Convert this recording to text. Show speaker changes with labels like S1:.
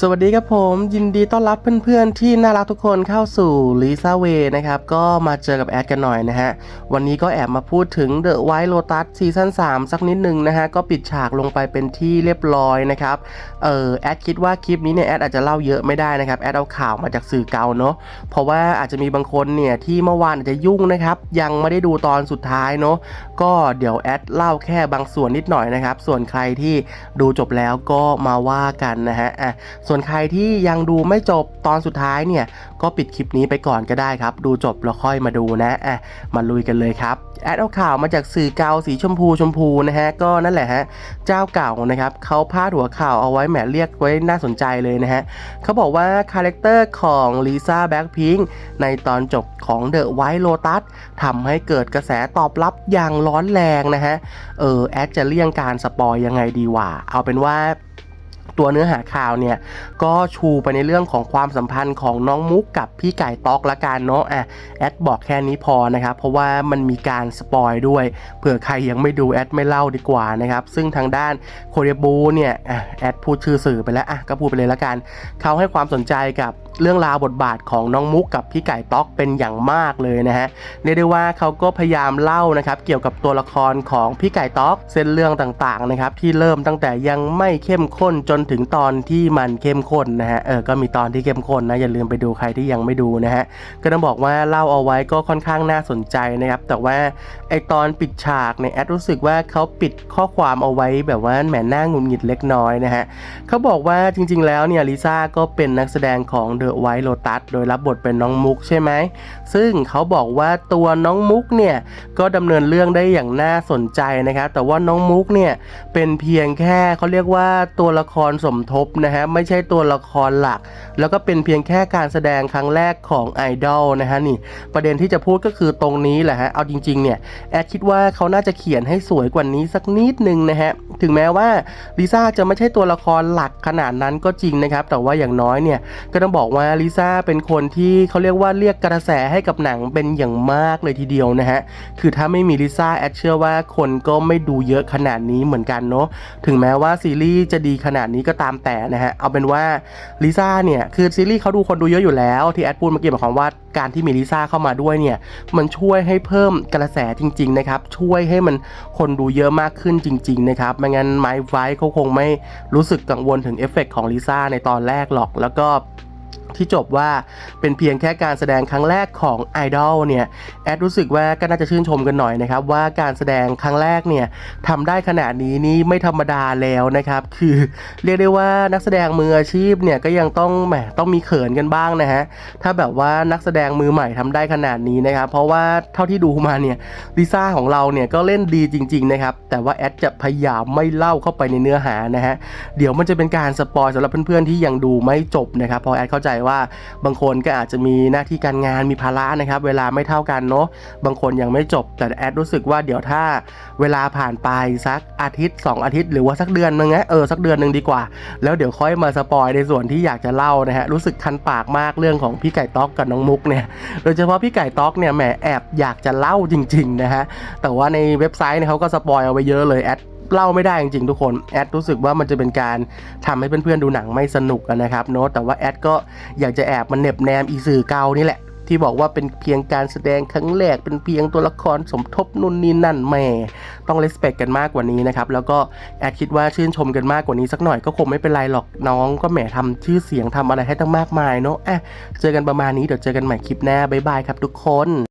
S1: สวัสดีครับผมยินดีต้อนรับเพื่อนๆที่น่ารักทุกคนเข้าสู่ลิซ่าเวนะครับ ก็มาเจอกับแอดกันหน่อยนะฮะ วันนี้ก็แอบมาพูดถึง The White Lotus ซีซั่น3สักนิดหนึ่งนะฮะ ก็ปิดฉากลงไปเป็นที่เรียบร้อยนะครับ เออแอดคิดว่าคลิปนี้เนี่ยแอดอาจจะเล่าเยอะไม่ได้นะครับ แอดเอาข่าวมาจากสื่อเก่าเนาะเพราะว่าอาจจะมีบางคนเนี่ยที่เมื่อวานอาจจะยุ่งนะครับยังไม่ได้ดูตอนสุดท้ายเนาะก็เดี๋ยวแอดเล่าแค่บางส่วนนิดหน่อยนะครับส่วนใครที่ดูจบแล้วก็มาว่ากันนะฮะอะส่วนใครที่ยังดูไม่จบตอนสุดท้ายเนี่ยก็ปิดคลิปนี้ไปก่อนก็ได้ครับ ดูจบแล้วค่อยมาดูนะอะมาลุยกันเลยครับแอดเอาข่าวมาจากสื่อเกาสีชมพูชมพูนะฮะก็นั่นแหละฮะเจ้าเก่านะครับเขาพาดหัวข่าวเอาไว้แหมเรียกไว้น่าสนใจเลยนะฮะเขาบอกว่าคาแรคเตอร์ของลิซ่าแบ็คพิงในตอนจบของ The White Lotus ทำให้เกิดกระแสตอบรับอย่างร้อนแรงนะฮะเออแอดจะเลี่ยงการสปอยยังไงดีวะเอาเป็นว่า ตัวเนื้อหาข่าวเนี่ยก็ชูไปในเรื่องของความสัมพันธ์ของน้องมุกกับพี่ไก่ต๊อกละกันเนาะอะแอดบอกแค่นี้พอนะครับเพราะว่ามันมีการสปอยด้วยเผื่อใครยังไม่ดูแอดไม่เล่าดีกว่านะครับซึ่งทางด้านโคเรียบูเนี่ยอะแอดพูดชื่อสื่อไปแล้วอะก็พูดไปเลยละกัน เขาให้ความสนใจกับ เรื่องราวบทบาทของน้องมุกกับพี่ไก่ต๊อกเป็นอย่างมากเลยนะฮะเรียกได้ว่าเขาก็พยายามเล่านะครับเกี่ยวกับตัวละครของพี่ไก่ต๊อกเส้นเรื่องต่างๆนะครับที่เริ่มตั้งแต่ยังไม่เข้มข้นจนถึงตอนที่มันเข้มข้นนะฮะเออก็มีตอนที่เข้มข้นนะอย่าลืมไปดูใครที่ยังไม่ดูนะฮะก็ต้องบอกว่าเล่าเอาไว้ก็ค่อนข้างน่าสนใจนะครับแต่ว่าไอตอนปิดฉากเนี่ยแอดรู้สึกว่าเขาปิดข้อความเอาไว้แบบว่าแหมหน้าหงุดหงิดเล็กน้อยนะฮะเขาบอกว่าจริง ๆ แล้วเนี่ยลิซ่าก็เป็นนักแสดงของ The White Lotus โดยรับบทเป็นน้องมุกใช่ไหม ซึ่งเขาบอกว่าตัวน้องมุกเนี่ยก็ดำเนินเรื่องได้อย่างน่าสนใจนะครับ แต่ว่าน้องมุกเนี่ยเป็นเพียงแค่เขาเรียกว่าตัวละครสมทบนะฮะไม่ใช่ตัวละครหลัก แล้วก็เป็นเพียงแค่การแสดงครั้งแรกของไอดอลนะฮะนี่ ประเด็นที่จะพูดก็คือตรงนี้แหละฮะ เอาจริงๆเนี่ยแอดคิดว่าเขาน่าจะเขียนให้สวยกว่านี้สักนิดนึงนะฮะ ถึงแม้ว่าลิซ่าจะไม่ใช่ตัวละครหลักขนาดนั้นก็จริงนะครับ แต่ว่าอย่างน้อยเนี่ยก็ต้องบอกว่าลิซ่าเป็นคนที่เขาเรียกว่าเรียกกระแสให้กับหนังเป็นอย่างมากเลยทีเดียวนะฮะ คือถ้าไม่มีลิซ่าแอดเชื่อว่าคนก็ไม่ดูเยอะขนาดนี้เหมือนกันเนาะ ถึงแม้ว่าซีรีส์จะดีขนาดนี้ก็ตามแต่นะฮะ เอาเป็นว่าลิซ่าเนี่ย คือซีรีส์เขาดูคนดูเยอะอยู่แล้ว ที่แอดพูดเมื่อกี้หมายความว่าการที่มีลิซ่าเข้ามาด้วยเนี่ย มันช่วยให้เพิ่มกระแสจริง ๆ นะครับ ช่วยให้มันคนดูเยอะมากขึ้นจริง ๆ นะครับ ไม่งั้นไมค์ไฟเขาคงไม่รู้สึกกังวลถึงเอฟเฟกต์ของลิซ่าในตอนแรกหรอก แล้วก็ ที่จบว่าเป็นเพียงแค่การแสดงครั้งแรกของไอดอลเนี่ยแอดรู้สึกว่าก็น่าจะชื่นชมกันหน่อยนะครับ ว่าการแสดงครั้งแรกเนี่ยทำได้ขนาดนี้นี่ไม่ธรรมดาแล้วนะครับ คือเรียกได้ว่านักแสดงมืออาชีพเนี่ยก็ยังต้องแหมต้องมีเขินกันบ้างนะฮะถ้าแบบว่านักแสดงมือใหม่ทำได้ขนาดนี้นะครับ เพราะว่าเท่าที่ดูมาเนี่ยลิซ่าของเราเนี่ยก็เล่นดีจริง ๆ นะครับ แต่ว่าแอดจะพยายามไม่เล่าเข้าไปในเนื้อหานะฮะเดี๋ยวมันจะเป็นการสปอยสำหรับเพื่อนๆที่ยังดูไม่จบนะครับเพราะแอดเข้าใจว่า บางคนก็อาจจะมีหน้าที่การงานมีภาระนะครับ เวลาไม่เท่ากันเนาะบางคนยังไม่จบแต่แอดรู้สึกว่าเดี๋ยวถ้าเวลาผ่านไปสักอาทิตย์ 2 อาทิตย์ หรือว่าสักเดือนนึงนะเออสักเดือนหนึ่งดีกว่า แล้วเดี๋ยวค่อยมาสปอยในส่วนที่อยากจะเล่านะฮะรู้สึกคันปากมากเรื่องของพี่ไก่ต๊อกกับน้องมุกเนี่ยโดยเฉพาะพี่ไก่ต๊อกเนี่ยแหมแอบอยากจะเล่าจริงๆนะฮะแต่ว่าในเว็บไซต์เนี่ยเขาก็สปอยเอาไว้เยอะเลยแอด เล่าไม่ได้จริงๆทุกคนแอดรู้สึกว่ามันจะเป็นการทำให้เพื่อนๆดูหนังไม่สนุกนะครับเนาะแต่ว่าแอดก็อยากจะแอบมันเหน็บแนมอีสื่อเก่านี่แหละที่บอกว่าเป็นเพียงการแสดงครั้งแรกเป็นเพียงตัวละครสมทบนู่นนี่นั่นแหม่ต้องเลสเปกกันมากกว่านี้นะครับ แล้วก็แอดคิดว่าชื่นชมกันมากกว่านี้สักหน่อยก็คงไม่เป็นไรหรอกน้องก็แหมทำชื่อเสียงทำอะไรให้ตั้งมากมายเนาะอะเจอกันประมาณนี้เดี๋ยวเจอกันใหม่คลิปหน้าบ๊ายบายครับทุกคน